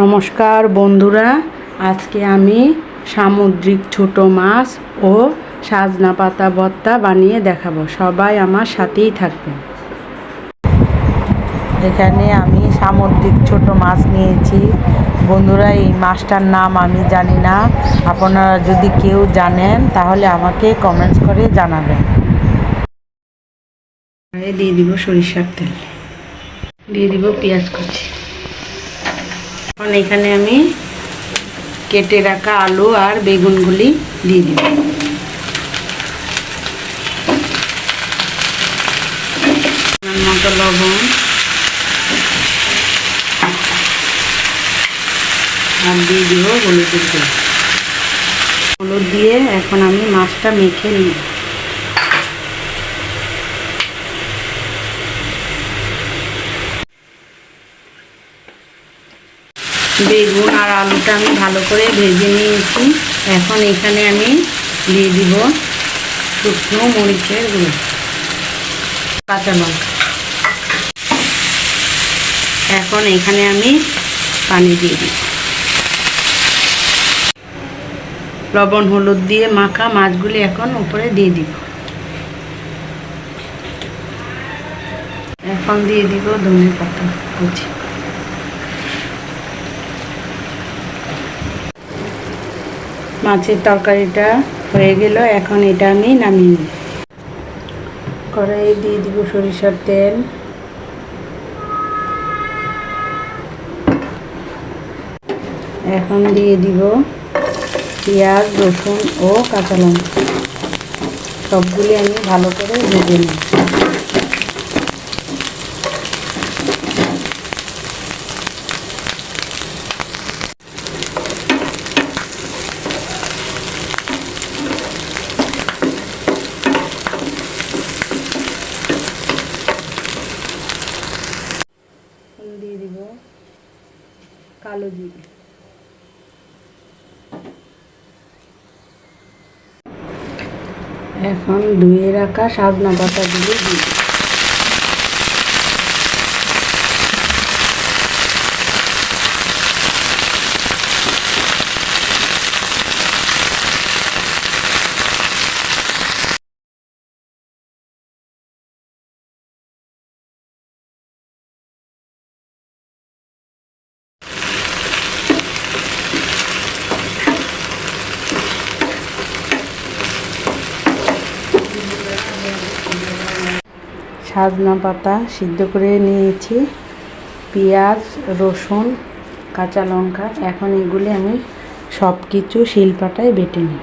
নমস্কার বন্ধুরা, আজকে আমি সামুদ্রিক ছোট মাছ ও সাজনা পাতা ভর্তা বানিয়ে দেখাবো। সবাই আমার সাথেই থাকবেন এখানে আমি সামুদ্রিক ছোট মাছ নিয়েছি। বন্ধুরা, এই মাছটার নাম আমি জানি না। আপনারা যদি কেউ জানেন, তাহলে আমাকে কমেন্টস করে জানাবেন। দিয়ে দিব সরিষার তেল। দিয়ে দিব পেঁয়াজ কুচি। এখন এখানে আমি কেটে রাখা আলু আর বেগুনগুলি দিয়ে দিব। মতো লবণ আর দিয়ে দিব হলুদের গুঁড়ো। হলুদ দিয়ে এখন আমি মাছটা মেখে নিই বেগুন আর আলুটা আমি ভালো করে ভেজে নিয়েছি। এখন এখানে আমি দিয়ে দিব শুকনো মরিচের গুঁড়ো, কাঁচা লঙ্কা। এখন এখানে আমি পানি দিয়ে দিব। লবণ, হলুদ দিয়ে মাখা মাছগুলি এখন উপরে দিয়ে দিব। এখন দিয়ে দিব ধনে পাতা কুচি। মাছের তরকারিটা হয়ে গেল, এখন এটা আমি নামিয়ে নিই। কড়াইয়ে দিয়ে দিব সরিষার তেল। এখন দিয়ে দিব পেঁয়াজ, রসুন ও কাঁচা লঙ্কা। সবগুলি আমি ভালো করে ভেজে নিই এখন দিয়ে দিব কালো জিরে। এখন ধুয়ে রাখা সাজনা পাতাগুলো দিই সাজনা পাতা সিদ্ধ করে নিয়েছি। পেঁয়াজ, রসুন, কাঁচা লঙ্কা। এখন এগুলি আমি সব কিছু শিলপাটায় বেটে নিই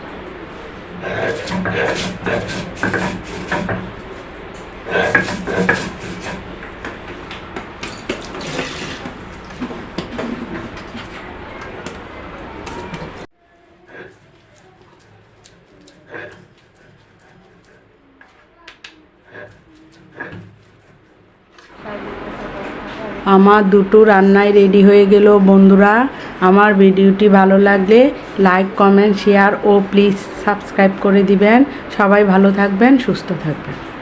আমার দুটো রান্নাই রেডি হয়ে গেল, বন্ধুরা। আমার ভিডিওটি ভালো লাগলে লাইক কমেন্ট শেয়ার ও প্লিজ সাবস্ক্রাইব করে দিবেন। সবাই ভালো থাকবেন, সুস্থ থাকবেন।